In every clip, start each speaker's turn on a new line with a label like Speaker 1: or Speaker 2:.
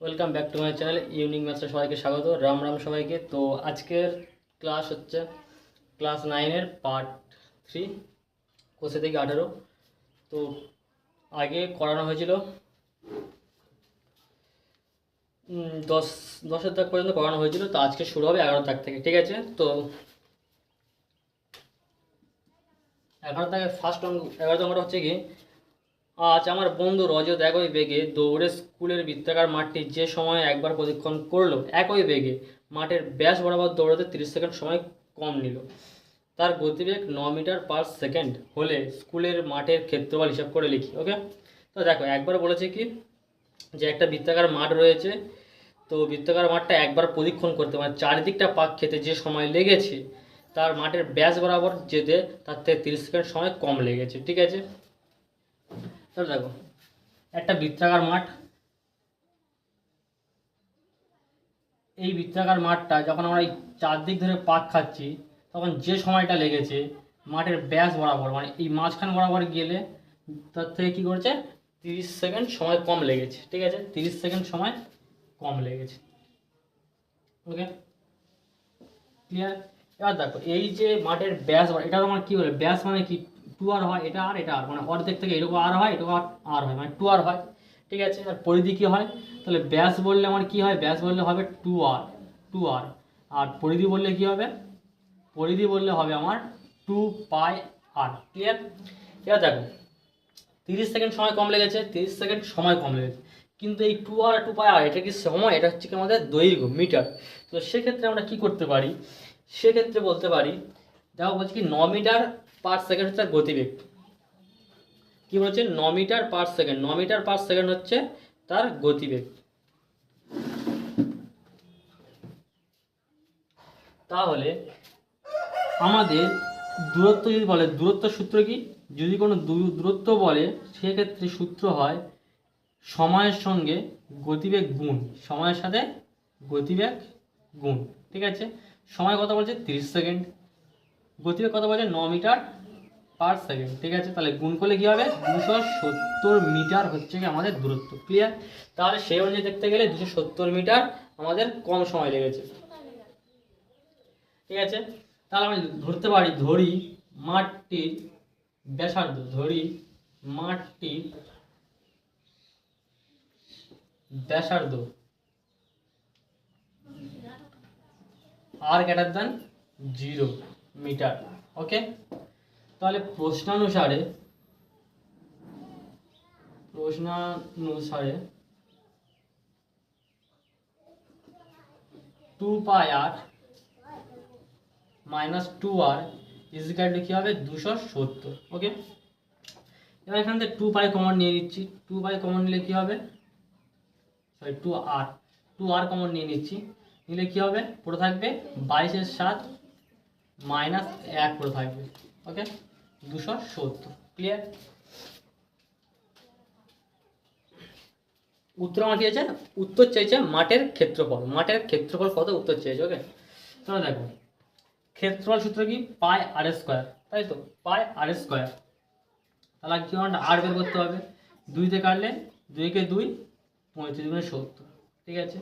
Speaker 1: Welcome back to my channel unique ম্যাথসে সবাইকে স্বাগত, রাম রাম সবাইকে। তো আজকের ক্লাস হচ্ছে ক্লাস নাইনের পার্ট থ্রি কোষে থেকে আঠেরো। তো আগে করানো হয়েছিল দশ, দশের দাগ পর্যন্ত করানো হয়েছিল, তো আজকে শুরু হবে এগারো দাগ থেকে, ঠিক আছে? তো এগারো দাগে ফার্স্ট অঙ্ক এগারো নম্বর হচ্ছে কি আজ আমার বন্ধু রজত একই বেগে দৌড়ে স্কুলের বৃত্তাকার মাঠটি যে সময় একবার প্রদক্ষিণ করল, একই বেগে মাঠের ব্যাস বরাবর দৌড়াতে তিরিশ সেকেন্ড সময় কম নিল। তার গতিবেগ ন মিটার পার সেকেন্ড হলে স্কুলের মাঠের ক্ষেত্রফল হিসাব করে লিখি, ওকে? তো দেখো, একবার বলেছে কি যে একটা বৃত্তাকার মাঠ রয়েছে, তো বৃত্তাকার মাঠটা একবার প্রদক্ষিণ করতে মানে চারিদিকটা পাক খেতে যে সময় লেগেছে, তার মাঠের ব্যাস বরাবর যেতে তার থেকে তিরিশ সেকেন্ড সময় কম লেগেছে, ঠিক আছে? তাহলে দেখো। একটা বৃত্তাকার মাঠ। এই বৃত্তাকার মাঠটা যখন আমরা এই চারদিক ধরে পাক খাচ্ছি, তখন যে সময়টা লেগেছে, মাঠের ব্যাস বরাবর মানে এই মাঝখান বরাবর গেলে তার থেকে কী করেছে? তিরিশ সেকেন্ড সময় কম লেগেছে, ঠিক আছে? তিরিশ সেকেন্ড সময় কম লেগেছে। ওকে ক্লিয়ার এবার দেখো, এই যে মাঠের ব্যাস এটা তোমার কী বলে? ব্যাস মানে কি? টু আর হয়, এটা আর এটা আর মানে অর্ধেক থেকে এটুকু আর হয় এটুকু আর আর হয় মানে টু আর হয়। ঠিক আছে, আর পরিধি কী হয়? তাহলে ব্যাস বললে আমার কি হয়? ব্যাস বললে হবে টু আর টু আর আর পরিধি বললে কি হবে? পরিধি বললে হবে আমার টু পাই আর ক্লিয়ার এবার দেখো, তিরিশ সেকেন্ড সময় কম লেগেছে, তিরিশ সেকেন্ড সময় কম লেগেছে। কিন্তু এই টু আর টু পাই আর এটা কি সময় এটা হচ্ছে কি আমাদের দৈর্ঘ্য, মিটার। তো সেক্ষেত্রে আমরা কি করতে পারি? সেক্ষেত্রে বলতে পারি, দেখো বলছি কি, ন মিটার পার সেকেন্ড হচ্ছে তার গতিবেগ। কি বলছে? ন মিটার পার সেকেন্ড। ন মিটার পার সেকেন্ড হচ্ছে তার গতিবেগ। তাহলে আমাদের দূরত্ব যদি বলে, দূরত্ব সূত্র কি? যদি কোনো দূরত্ব বলে, সেক্ষেত্রে সূত্র হয় সময়ের সঙ্গে গতিবেগ গুণ। সময়ের সাথে গতিবেগ গুণ। ঠিক আছে? সময় কথা বলছে? তিরিশ সেকেন্ড। গতিবেগ কত বলছে ন মিটার পার সেকেন্ড ঠিক আছে? তাহলে গুণ করলে কী হবে? দুশো সত্তর মিটার হচ্ছে কি আমাদের দূরত্ব ক্লিয়ার তাহলে সেই অনুযায়ী দেখতে গেলে দুশো সত্তর মিটার আমাদের কম সময় লেগেছে। ঠিক আছে? তাহলে আমি ধরতে পারি, ধরি মাঠটির ব্যাসার্ধ, ধরি মাঠটির ব্যাসার্ধ আর greater than zero metre, okay? তাহলে প্রশ্নানুসারে প্রশ্নানুসারে two pi r minus two r equal to কী হবে? দুশো সত্তর, ওকে? এবার এখান থেকে টু পাই কমন নিয়ে নিচ্ছি। টু পাই কমন নিলে কী হবে? Sorry two r two r common নিয়ে নিচ্ছি। নিলে কী হবে? পড়ে থাকবে বাইশের সাত মাইনাস এক পড়ে থাকবে ওকে? দুশো সত্তর ক্লিয়ার উত্তর আমার কি আছে উত্তর চাইছে মাঠের ক্ষেত্রফল। মাঠের ক্ষেত্রফল কত? উত্তর চাইছে, ওকে? তাহলে দেখো, ক্ষেত্রফল সূত্র কি? পাই আর স্কোয়ার, তাই তো? Pi r square. তাহলে কি হবে? আর বের করতে হবে। দুইতে কাটলে দুইকে দুই, পঁয়ত্রিশ গুণে সত্তর, ঠিক আছে?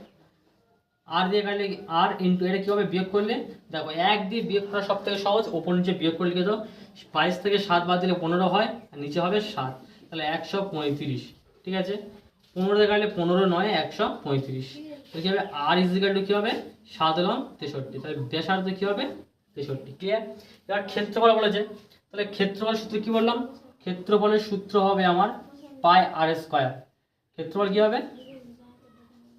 Speaker 1: আর দিয়ে কাটলে আর ইন্টু এটা কী হবে বিয়োগ করলে? দেখো, এক দিয়ে বিয়োগ করা সব থেকে সহজ, ওপর নিচে বিয়োগ করলে দাও বাইশ থেকে সাত বাদ দিলে পনেরো হয়, আর নিচে হবে সাত তাহলে একশো পঁয়ত্রিশ, ঠিক আছে? পনেরো কাটলে পনেরো নয়, একশো পঁয়ত্রিশ। তো কী হবে? আর ইজিক্যাল টু কী হবে? সাত লং তেষট্টি। তাহলে ব্যাসার্ধ কী হবে? তেষট্টি ক্লিয়ার এবার ক্ষেত্রফল বলেছে তাহলে ক্ষেত্রফল সূত্র কী বললাম? ক্ষেত্রফলের সূত্র হবে আমার পাই আর স্কোয়ার ক্ষেত্রফল কী হবে?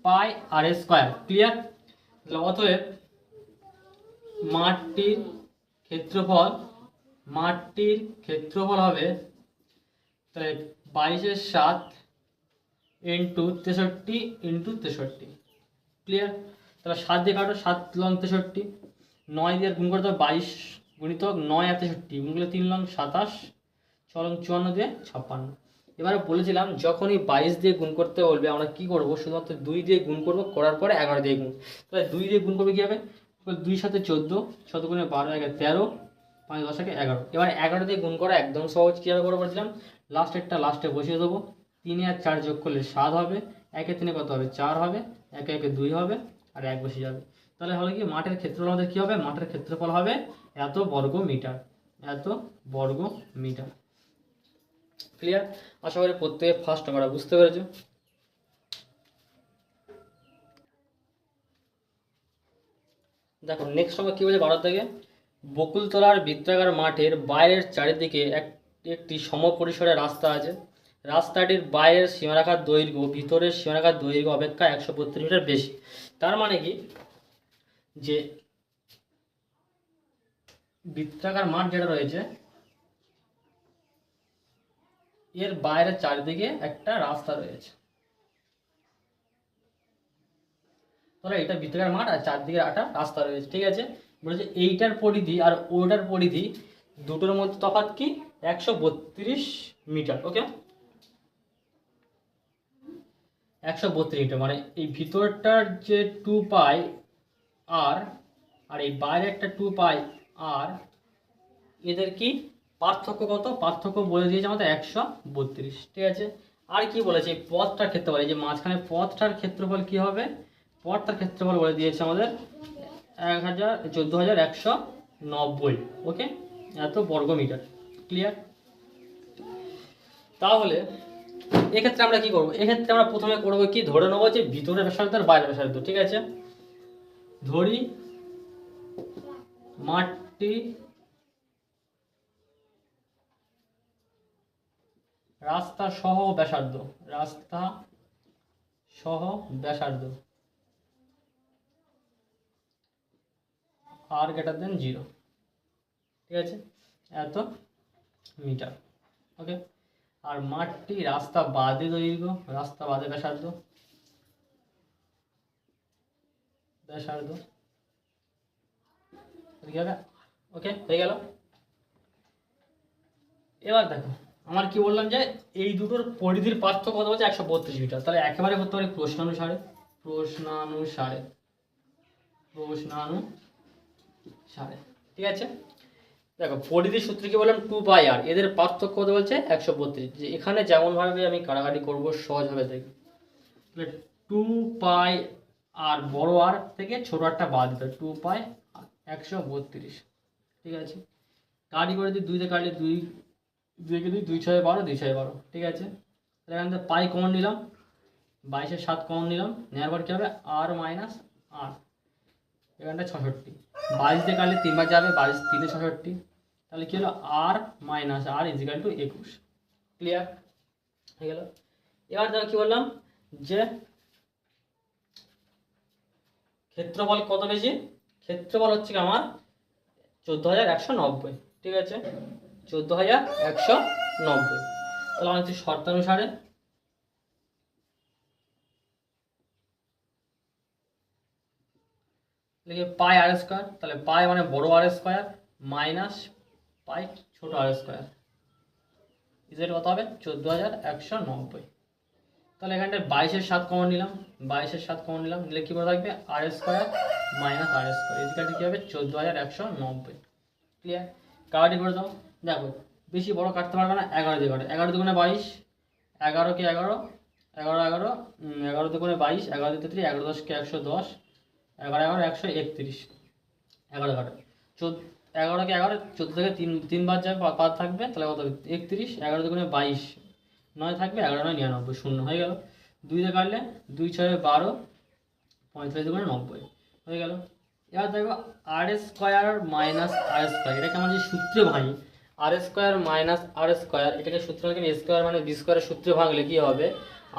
Speaker 1: পাই আর স্কোয়ার। ক্লিয়ার তাহলে অতএব মাঠটির ক্ষেত্রফল মাঠটির ক্ষেত্রফল হবে তাহলে বাইশের সাত ইন্টু তেষট্টি ইন্টু তেষট্টি। ক্লিয়ার তাহলে সাত দিয়ে কাটো, সাত লং তেষট্টি। নয় দিয়ে গুণ করতে হবে বাইশ, গুণিতক নয় আর তেষট্টি। গুণ করলে তিন লং সাতাশ, ছ লং চুয়ান্ন দিয়ে ছাপ্পান্ন। এবারে বলেছিলাম, যখনই বাইশ দিয়ে গুণ করতে বলবে, আমরা কি করব? শুধুমাত্র দুই দিয়ে গুণ করব, করার পরে এগারো দিয়ে গুণ। তাহলে দুই দিয়ে গুণ করবে কী হবে? দুই সাথে চোদ্দ শত গুণে বারো এগারো তেরো, পাঁচ দশ একে এগারো। এবার এগারো দিয়ে গুণ করা একদম সহজ, কীভাবে করে বলেছিলাম? লাস্টেরটা লাস্টে বসিয়ে দেবো। তিনে আর চার যোগ করলে সাত হবে, একে তিনে কত হবে? চার হবে, একে একে দুই হবে, আর এক বসে যাবে। তাহলে হলো কি, মাঠের ক্ষেত্রফল আমাদের কী হবে? মাঠের ক্ষেত্রফল হবে এত বর্গ মিটার এত বর্গ মিটার ক্লিয়ার আশা করি প্রত্যেকে ফার্স্ট আমরা বুঝতে পেরেছ। দেখো নেক্সট আমরা কী বলছে বারো থেকে? বকুলতলার বৃত্তাকার মাঠের বাইরের চারিদিকে এক, একটি সমপরিসরে রাস্তা আছে। রাস্তাটির বাইরের সীমারেখার দৈর্ঘ্য, ভিতরের সীমারেখার দৈর্ঘ্য অপেক্ষা একশো বত্রিশ মিটার বেশি। তার মানে কি? যে বৃত্তাকার মাঠ যেটা রয়েছে এর বাইরের চারিদিকে একটা রাস্তা রয়েছে। তাহলে এটা বৃত্তাকার মাঠ আর চারদিকে একটা রাস্তা রয়েছে, ঠিক আছে? বলেছে এইটার পরিধি আর ওটার পরিধি দুটোর মধ্যে তফাৎ কি? একশো বত্রিশ মিটার ওকে একশো বত্রিশ মিটার মানে এই ভিতরটার যে টু পাই আর আর এই বাইরে একটা টু পাই আর, এদের কি? পার্থক্য কত পার্থক্য বলে দিয়েছে আমাদের একশো বত্রিশ, ঠিক আছে? আর কি বলেছে? এই পথটার ক্ষেত্রফল, এই যে মাঝখানে পথটার ক্ষেত্রফল কি হবে? পথটার ক্ষেত্রফল বলে দিয়েছে আমাদের এক হাজার চোদ্দ হাজার একশো নব্বই, ওকে? এত বর্গ মিটার ক্লিয়ার? তাহলে, এক্ষেত্রে আমরা কি করব? এক্ষেত্রে আমরা প্রথমে করব কি? ধরে নেব যে ভিতরের ব্যাসার্ধ আর বাইরের ব্যাসার্ধ, ঠিক আছে? ধরি মাঠটি রাস্তা সহ ব্যাসার্ধ। রাস্তা সহ ব্যাসার্ধ। আর গ্রেটার দেন জিরো ঠিক আছে? এত মিটার। ওকে? আর মাঠটি রাস্তা বাদে দৈর্ঘ্য রাস্তা বাদে ব্যাসার্ধ। ব্যাসার্ধ। ওকে, হয়ে গেল। এবার দেখো। আমার কি বললাম যে, এই দুটোর পরিধির পার্থক্য কত হচ্ছে একশো বত্রিশ মিটার। তাহলে একেবারে করতে পারি প্রশ্নানুসারে। প্রশ্নানুসারে। প্রশ্নানুসারে। ঠিক আছে? দেখো পরিধির সূত্র কি বললাম? টু পাই আর এদের পার্থক্য কত বলছে? একশো বত্রিশ। যে এখানে যেমনভাবে আমি কাটাকাটি করব, সহজভাবে দেখি টু পাই আর বড় আর থেকে ছোট আরটা বাদ দিতে টু পাই একশো বত্রিশ। ঠিক আছে? কাটি করে দিই দুইতে কাটলে দুই দুইকে দুই দুই ছয় বারো, দুই ছয় বারো, ঠিক আছে? তাহলে এখান থেকে পাই কমন নিলাম বাইশের সাত কমন নিলাম, নেওয়ার পর কী হবে? আর মাইনাস আট এখানটা ছষট্টি। বাইশ দিয়ে কাটলে তিনবার যাবে, বাইশ তিনে ছষট্টি। তাহলে কী হলো? R minus r equal to একুশ। ক্লিয়ার হয়ে গেল? এবার দেখো কী বললাম, যে ক্ষেত্রফল কত বেশি? ক্ষেত্রফল হচ্ছে আমার? চোদ্দ হাজার একশো নব্বই, ঠিক আছে? চোদ্দ হাজার একশো নব্বই। তাহলে আমার হচ্ছে শর্তানুসারে পাই আর স্কোয়ার, তাহলে পাই মানে বড় আর স্কোয়ার, মাইনাস পাই ছোট আর স্কোয়ার। ইজের কত হবে? চোদ্দ হাজার একশো নব্বই। তাহলে এখানটায় বাইশের সাত কমন নিলাম। বাইশের সাত কমন নিলাম। নিলে কী করে থাকবে r square minus r square. ইজিকালটি কী হবে? চোদ্দ হাজার একশো নব্বই। ক্লিয়ার কাবাডি করে দাও। দেখো, বেশি বড় কাটতে পারবে না, এগারো দিয়ে কাটে। এগারো দুগুণে বাইশ, এগারো কে এগারো? এগারো এগারো এগারো দুগুণে বাইশ, এগারো দুই তেত্রিশ এগারো দশকে একশো দশ, এগারো এগারো, একশো একত্রিশ। এগারো এগারো চোদ্দ এগারোকে এগারো, চোদ্দ থেকে তিন, তিনবার যাবে পাঁচ থাকবে, তাহলে কত? একত্রিশ, এগারো দুগুণে বাইশ। নয় থাকবে, এগারো নয় নিরানব্বই, শূন্য, হয়ে গেল। দুই দিয়ে কাটলে দুই ছয় বারো, পঁয়তাল্লিশ দুগুণে নব্বই, হয়ে গেল। এবার দেখো, r square minus r square এটাকে আমরা যে সূত্রে ভাঙি। R square minus r square, এটাকে সূত্র লিখে স্কোয়ার মানে বি স্কোয়ারের সূত্রে ভাঙলে কি হবে?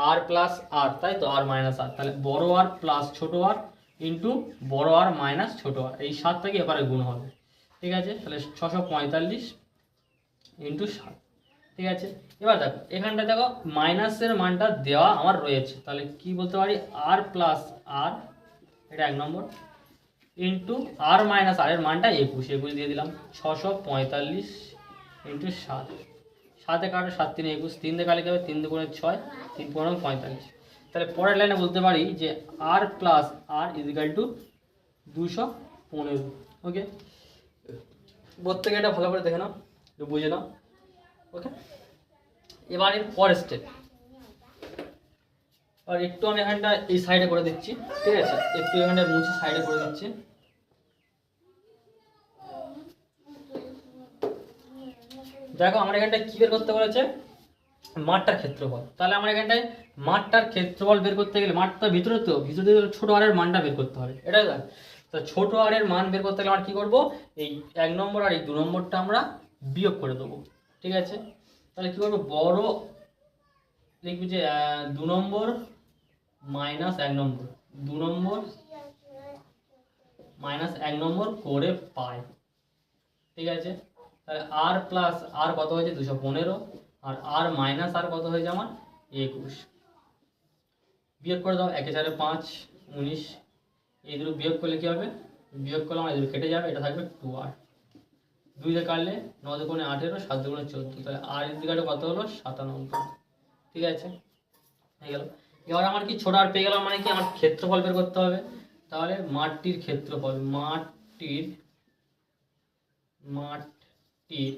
Speaker 1: আর প্লাস আর তাই তো? আর মাইনাস আর তাহলে বড় আর প্লাস ছোট আর ইন্টু বড় আর মাইনাস ছোট আর এই সাতটাকে এবারে গুণ হবে। ঠিক আছে? তাহলে ছশো পঁয়তাল্লিশ ইন্টু সাত। ঠিক আছে? এবার দেখো এখানটা দেখো মাইনাসের মানটা দেওয়া আমার রয়েছে। তাহলে কি বলতে পারি? আর প্লাস আর এটা এক নম্বর। ইন্টু আর মাইনাস আর এর মানটা একুশ একুশ দিয়ে দিলাম। ছশো পঁয়তাল্লিশ ইন্টু সাত। সাতে কাটো সাত, তিন একুশ তিন দিয়ে কালে হবে? তিন দুগুণে ছয়, তিন পনেরো, পঁয়তাল্লিশ। তাহলে পরের লাইনে বলতে পারি যে r plus r equal to দুশো পনেরো। ওকে প্রত্যেকে এটা ভালো করে দেখে নাও বুঝে নাও। ওকে এবার এর পরের স্টেপ আর একটু আমি এখানটা এই সাইডে করে দিচ্ছি, ঠিক আছে? একটু এখানটা মুছে সাইডে করে দিচ্ছি। দেখো আমার এখানটায় কি বের করতে বলেছে? মাঠটার ক্ষেত্রফল। তাহলে আমার এখানটায় মাঠটার ক্ষেত্রফল বের করতে গেলে মাঠটা ভিতরে তো, ভিতরে ছোট আরের মানটা বের করতে হবে। এটাই তো তো ছোট আরের মান বের করতে গেলে আমরা কি করব? এই এক নম্বর আর এই দু নম্বরটা আমরা বিয়োগ করে দেবো। ঠিক আছে? তাহলে কি করব? বড় দেখবি যে দু নম্বর মাইনাস এক নম্বর। দু নম্বর মাইনাস এক নম্বর করে পাই। ঠিক আছে? তাহলে আর প্লাস আর কত হয়েছে? দুশো পনেরো। আর আর মাইনাস আর কত হয়েছে আমার? একুশ। বিয়োগ করে দাও, একে চারে পাঁচ, উনিশ। এই দুটো বিয়োগ করলে কী হবে? বিয়োগ করলে আমার এই দুটো কেটে যাবে, এটা থাকবে টু আর দুই দিয়ে কাটলে ন দুগুণে আঠেরো, সাত দুগুণে চোদ্দ। তাহলে আর এর দিকে কত হলো? সাতানব্বই। ঠিক আছে? হয়ে গেল। এবার আমার কি ছোট আর পেয়ে গেলাম মানে কি? আমার ক্ষেত্রফল বের করতে হবে। তাহলে মাঠটির ক্ষেত্রফল, মাঠটির মাঠটির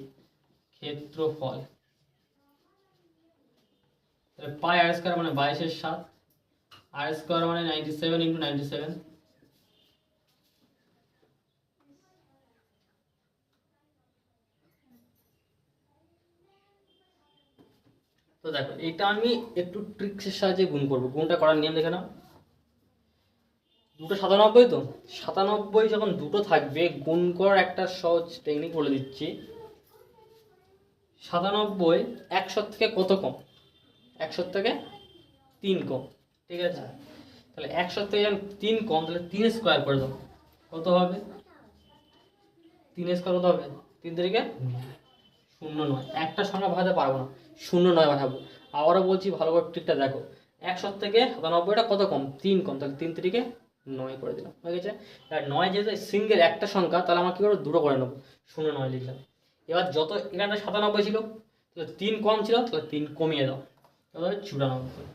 Speaker 1: ক্ষেত্রফল। তাহলে পাই আর স্কোয়ার মানে বাইশের সাত আর স্কোয়ার মানে ninety seven into ninety seven তো দেখো, এটা আমি একটু ট্রিক্সের সাহায্যে গুণ করব। গুণটা করার নিয়ম দেখে নাও। দুটো সাতানব্বই তো? সাতানব্বই যখন দুটো থাকবে, গুণ করার একটা সহজ টেকনিক বলে দিচ্ছি। সাতানব্বই একশো থেকে কত কম? একশো থেকে তিন কম, ঠিক আছে? তাহলে একশো থেকে যখন তিন কম, তাহলে তিন স্কোয়ার করে দাও। কত হবে? তিন স্কোয়ার কত হবে? তিন তারিখে শূন্য নয়। একটা সংখ্যা ভাঙাতে পারব না। শূন্য নয় পাঠাবো আবারও বলছি, ভালো করে ট্রিকটা দেখো। একশো থেকে সাতানব্বইটা কত কম? তিন কম। তাহলে তিন তারিখে নয় করে দিলাম। হয়ে গেছে? আর নয় যেহেতু সিঙ্গেল একটা সংখ্যা, তাহলে আমার কী করব? দুটো করে নেব। শূন্য নয় লিখলাম। এবার যত এখানটা সাতানব্বই ছিল তিন কম ছিল, তাহলে তিন কমিয়ে দাও। তাহলে চুরানব্বই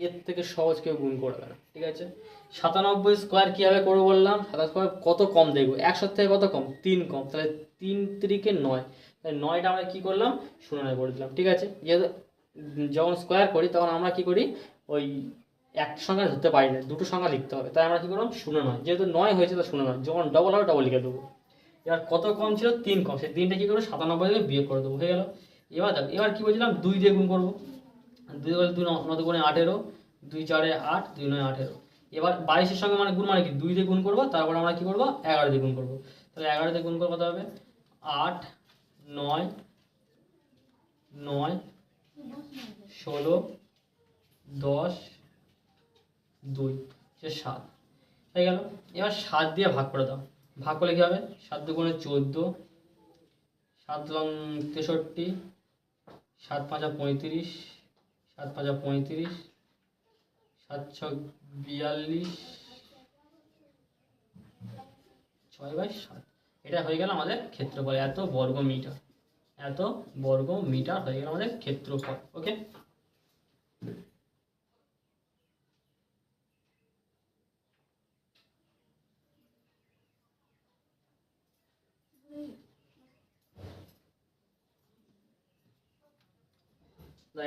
Speaker 1: এর থেকে সহজ কেউ গুণ করবে না, ঠিক আছে? সাতানব্বই স্কোয়ার কীভাবে করব বললাম? সাতাশ স্কোয়ার কত কম দেখব? একশো থেকে কত কম? তিন কম। তাহলে তিন তিরিকে নয়। তাহলে নয়টা আমরা কী করলাম? শূন্য নয় করে দিলাম, ঠিক আছে? যেহেতু যখন স্কোয়ার করি, তখন আমরা কী করি? ওই একটা সংখ্যা ধরতে পারি না, দুটো সংখ্যা লিখতে হবে। তাই আমরা কী করলাম? শূন্য নয়। যেহেতু নয় হয়েছে, তো শূন্য নয়। যখন ডবল হবে ডবল লিখে দেবো। এবার কত কম ছিল? তিন কম। সেই তিনটা কী করব? সাতানব্বই থেকে বিয়োগ করে দেবো। হয়ে গেল? এবার দেখো, এবার কী বলছিলাম? দুই দিয়ে গুণ করব। দুই বলে দুই নয় গুণে আঠেরো। দুই চারে আট, দুই নয় আঠেরো। এবার বাইশের সঙ্গে মানে গুণ মানে কি? দুই দিয়ে গুণ করব, তারপর আমরা কী করব? এগারো দিয়ে গুণ করব। তাহলে এগারো দিয়ে গুণ করব কত হবে? আট, নয় নয়, ষোলো, দশ, দুই সাত। হয়ে গেল? এবার সাত দিয়ে ভাগ করে দাও। ভাগ করলে কী হবে সাত দুগুণে চোদ্দ, সাত লং তেষট্টি, সাত পাঁচা পঁয়ত্রিশ, সাত পাঁচা পঁয়ত্রিশ, সাত ছ বিয়াল্লিশ, ছয় বাই সাত। এটা হয়ে গেল আমাদের ক্ষেত্রফল। এত বর্গ মিটার এত বর্গ মিটার হয়ে গেল আমাদের ক্ষেত্রফল ওকে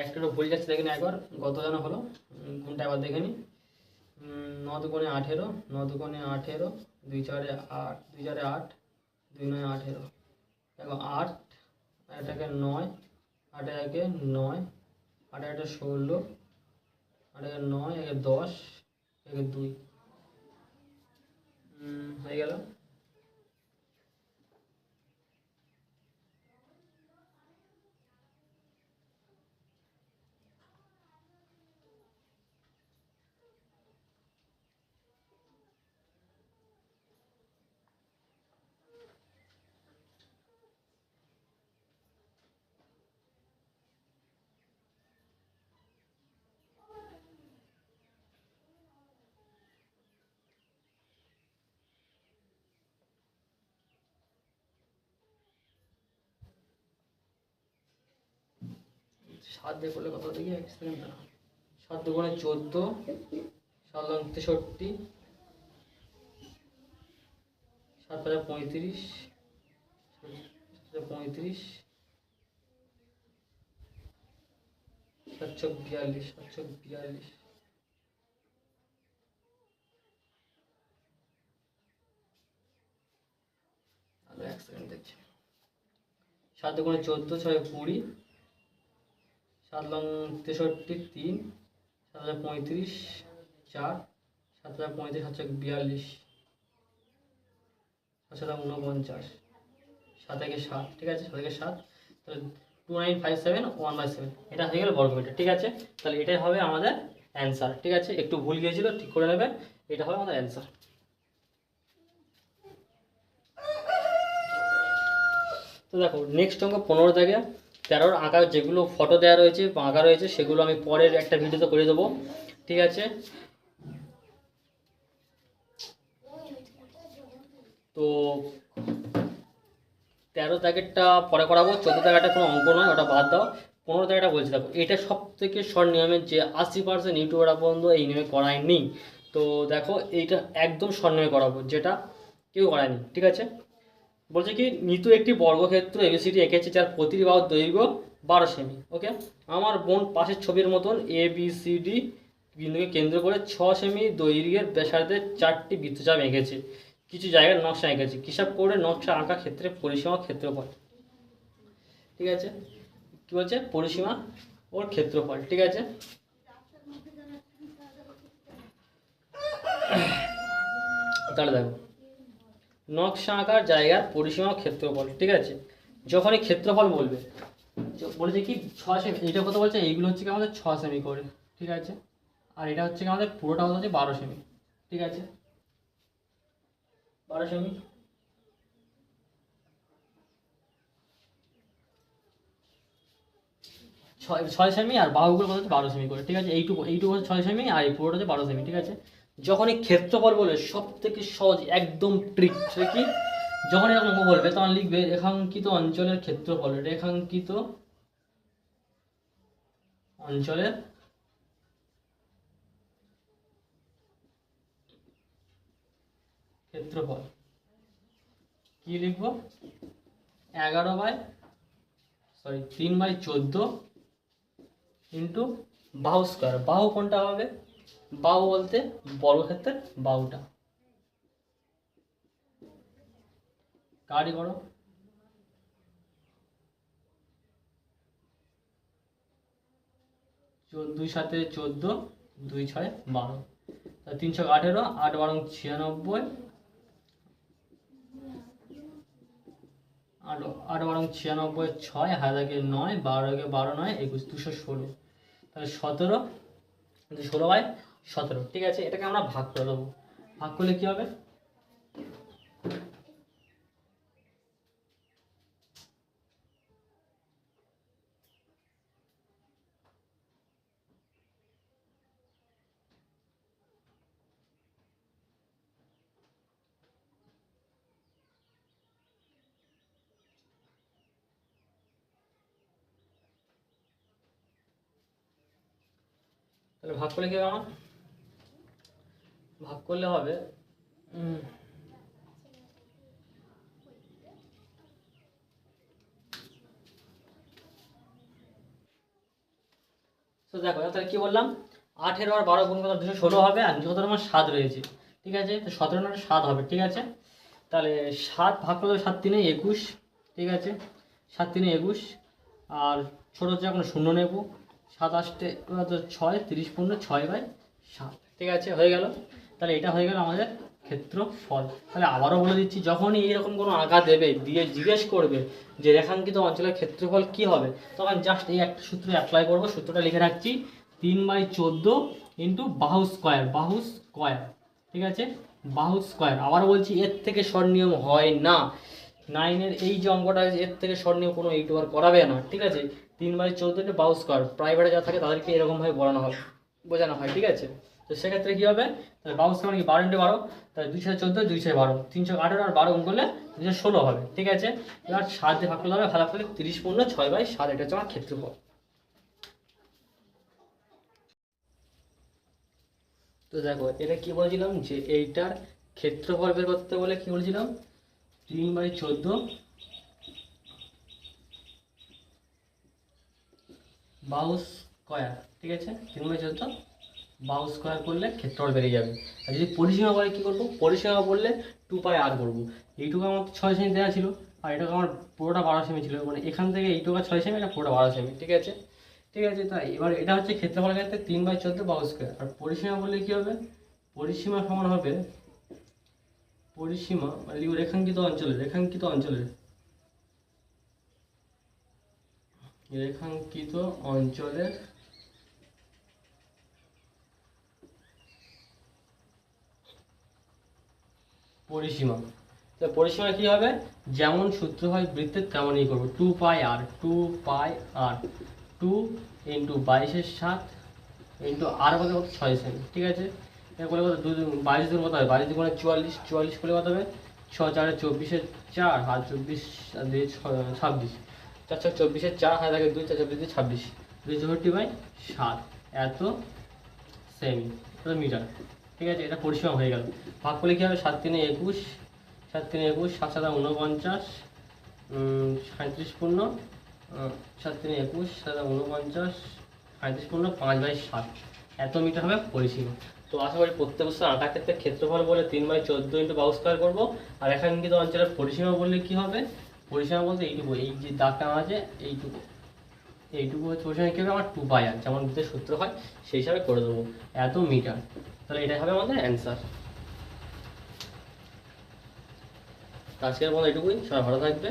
Speaker 1: একটা ভুল যাচ্ছে, দেখে একবার। গত যেন হলো? কোনটা একবার দেখে নিই ন দুগুণে আঠেরো, ন দুগুণে আঠেরো, দুই চারে আট, দুই চারে আট, দুই নয় আঠেরো। দেখো, আট এটাকে নয়, আট একে নয়, আট একটা ষোলো, আট একে নয়, একে দশ, একে দুই। হয়ে গেল। সাত দিয়ে করলে কত? দেখি এক সেকেন্ড দাঁড়াও। সাত দুগুণে চোদ্দ, সাত তেষট্টি, সাত পাঁচা পঁয়ত্রিশ পঁয়ত্রিশ সাতশো বিয়াল্লিশ সাতশো বিয়াল্লিশ। সাত দুগুণে চোদ্দ ছয় কুড়ি সাত লং তেষট্টি তিন, সাত হাজার পঁয়ত্রিশ চার, সাত হাজার পঁয়ত্রিশ সাতশো বিয়াল্লিশ, সাত হাজার উনপঞ্চাশ সাত থেকে সাত, ঠিক আছে? সাত থেকে সাত, তাহলে two nine five seven one by seven এটা হয়ে গেল বর্গমিটার ঠিক আছে? তাহলে এটাই হবে আমাদের অ্যান্সার ঠিক আছে? একটু ভুল গিয়েছিল, ঠিক করে নেবে। এটা হবে আমাদের অ্যান্সার তো দেখো নেক্সট অঙ্ক পনেরো থেকে তেরোর আঁকা যেগুলো ফটো দেওয়া রয়েছে আঁকা রয়েছে, সেগুলো আমি পরের একটা ভিডিওতে করে দেবো। ঠিক আছে? তো তেরো প্যাকেটটা পরে করাবো। চোদ্দ প্যাকেটটা কোনো অঙ্ক নয়, ওটা বাদ দাও। পনেরো প্যাকেটটা বলছি, দেখো, এটা সব থেকে শর্ট নিয়মের যে আশি পার্সেন্ট ইউটিউবাররা পর্যন্ত এই নিয়মে করায়নি। তো দেখো, এইটা একদম শর্ট করাবো, যেটা কেউ করায়নি। ঠিক আছে? বলছে কি, নিতু একটি বর্গক্ষেত্র এবিসিডি এঁকেছে যার প্রতিটি বাহুর দৈর্ঘ্য বারো সেমি, ওকে? আমার বোন পাশের ছবির মতন এ বি সি বিন্দুকে কেন্দ্র করে ছ সেমি দৈর্ঘ্যের ব্যাসার্ধের চারটি বৃত্তচাপ এঁকেছে। কিছু জায়গার নকশা এঁকেছে। হিসাব করে নকশা আঁকা ক্ষেত্রে পরিসীমা ক্ষেত্রফল। ঠিক আছে? কি বলছে? পরিসীমা ওর ক্ষেত্রফল। ঠিক আছে? তাহলে দেখো। নকশা আঁকার জায়গার পরিসীমা ক্ষেত্রফল, ঠিক আছে? যখনই ক্ষেত্রফল বলবে বলেছে কি, ছ সেমি এইটা কত বলছে? এইগুলো হচ্ছে কি আমাদের ছ সেমি করে, ঠিক আছে? আর এটা হচ্ছে কি আমাদের পুরোটা হচ্ছে বারো সেমি ঠিক আছে? বারো সেমি ছয় ছয় সেমি আর বাহুগুলো কত হচ্ছে বারো সেমি করে, ঠিক আছে? এইটুকু এইটুকু হচ্ছে ছয় সেমি আর এই পুরোটা হচ্ছে বারো সেমি ঠিক আছে? যখনই ক্ষেত্রফল বলবে সব থেকে সহজ একদম ট্রিক সেটা কি? যখন এরকম বলবে, তখন লিখবে, রেখাঙ্কিত অঞ্চলের ক্ষেত্রফল রেখাঙ্কিত অঞ্চলের ক্ষেত্রফল। কি লিখব? এগারো বাই সরি তিন বাই চোদ্দ ইন্টু বাহু স্কোয়ার। বাহু কোনটা হবে? বাহু বলতে বর্গক্ষেত্রের বাহুটা। করো চোদ্দ- দুই সাথে চোদ্দ, দুই ছয়, বারো। তিনশো আঠেরো, আট বারো ছিয়ানব্বই, আট আট বারো ছিয়ানব্বই, ছয় হাজারকে নয় বারোকে বারো নয়, একুশ, দুশো ষোলো। তাহলে সতেরো ষোলো বাই সতেরো, ঠিক আছে? এটাকে আমরা ভাগ করে দেবো। ভাগ করলে কি হবে? তাহলে ভাগ করলে কি হবে আমার? ভাগ করলে হবে। তো দেখো তাহলে কি বললাম? আঠেরো আর বারো গুণ কত? দুশো ষোলো হবে আর যত আমার সাত রয়েছে। ঠিক আছে? তো সতেরো নয় সাত হবে, ঠিক আছে? তাহলে সাত ভাগ করলে সাত তিনে একুশ, ঠিক আছে? সাত তিনে একুশ। আর ছোটো হচ্ছে এখন শূন্য নেব, সাত আষ্টে ছয়, তিরিশ পনেরো, ছয় বাই সাত। ঠিক আছে? হয়ে গেল। তাহলে এটা হয়ে গেল আমাদের ক্ষেত্রফল। তাহলে আবারও বলে দিচ্ছি, যখনই এরকম কোনো আঁকা দেবে, দিয়ে জিজ্ঞেস করবে যে রেখাঙ্কিত অঞ্চলের ক্ষেত্রফল কি হবে, তখন জাস্ট এই একটা সূত্র অ্যাপ্লাই করব, সূত্রটা লিখে রাখছি, তিন বাই চোদ্দ ইন্টু বাহু স্কোয়ার বাহু স্কোয়ার ঠিক আছে? বাহু স্কোয়ার আবার বলছি, এর থেকে স্বর নিয়ম হয় না। নাইনের এই যে অঙ্কটা আছে, এর থেকে স্বর নিয়ম কোনো ইউটিউবার করাবে না, ঠিক আছে? তিন বাই চোদ্দ ইন্টু বাহু স্কোয়ার প্রাইভেটে যা থাকে, তাদেরকে এরকমভাবে বোঝানো হয় বোঝানো হয়, ঠিক আছে? তো সেক্ষেত্রে কী হবে? তাহলে বাহু স্কোয়ার কি? বারো ইন্টু বারো। তাহলে দুই ছয় চোদ্দ, দুই ছয় বারো। তিনশো আঠেরো আর বারো করলে দুশো ষোলো হবে। ঠিক আছে? এবার সাত দিয়ে ভাগ করলে হবে ভালো করে তিরিশ পনেরো ছয় বাই সাত। এটা হচ্ছে আমার ক্ষেত্রফল। তো দেখো, এটা কি বলেছিলাম? যে এইটার ক্ষেত্রফল বের করতে বলে কি বলেছিলাম? তিন বাই চোদ্দ। বাহু কয়া ঠিক আছে? তিন বাই চোদ্দ। বাহু স্কোয়ার করলে ক্ষেত্রফল বেরিয়ে যাবে। আর যদি পরিসীমা করে কী করব? পরিসীমা বললে টু পাই আর করব। এইটুকু আমার ছয় সেমি দেওয়া ছিল, আর এটুকু আমার পুরোটা বারো সেমি ছিল। মানে এখান থেকে এইটুকু ছয় সেমি এটা পুরোটা বারো সেমি ঠিক আছে? ঠিক আছে, তাই এবার এটা হচ্ছে ক্ষেত্রফলের ক্ষেত্রে তিন বাই চোদ্দ বাহু স্কোয়ার আর পরিসীমা বললে কী হবে? পরিসীমা সমান হবে পরিসীমা মানে রেখাঙ্কিত অঞ্চলের রেখাঙ্কিত অঞ্চলের। রেখাঙ্কিত অঞ্চলের পরিসীমা। তো পরিসীমা কি হবে? যেমন সূত্র হয় বৃত্তের তেমনই করব। Two pi r, two pi r. Two into বাইশের সাত ইন্টু আর কত কত ছয় সেমি, ঠিক আছে? করলে কত? দু বাইশ দূর কত হবে? বাইশ দুগুণে চুয়াল্লিশ চুয়াল্লিশ করলে কত হবে? ছ চারে চব্বিশের চার, আর চব্বিশ দুই ছাব্বিশ। চার চার চব্বিশের চার হাজার থাকে দুই, চার চব্বিশ ছাব্বিশ। দুই চৌষট্টি বাই সাত। এত সেমি মিটার। ঠিক আছে এটা পরিসীমা হয়ে গেল। ভাগ করলে কী হবে? সাত তিনে একুশ সাত তিনে একুশ সাত উনপঞ্চাশ উম, সাঁত্রিশ পূর্ণ সাত তিনে একুশ সাত উনপঞ্চাশ সাঁত্রিশ পূর্ণ পাঁচ বাই সাত। এত মিটার হবে পরিসীমা। তো আশা করি প্রত্যেক বছর আঁকার ক্ষেত্রে ক্ষেত্রফল বলে তিন বাই চোদ্দ ইন্টু বাউ স্কোয়ার করব। আর রেখাঙ্কিত অঞ্চলের পরিসীমা বললে কি হবে? পরিসীমা বলতে এইটুকু এই যে দাগটা আছে এইটুকু। এইটুকু হচ্ছে পরিসীমা কী হবে? আমার টু পাই আর যেমন সূত্র হয় সেই হিসাবে করে দেবো। এত মিটার। তাহলে এটাই হবে আমাদের অ্যান্সার আজকের মতো এটুকুই সবাই ভালো থাকবে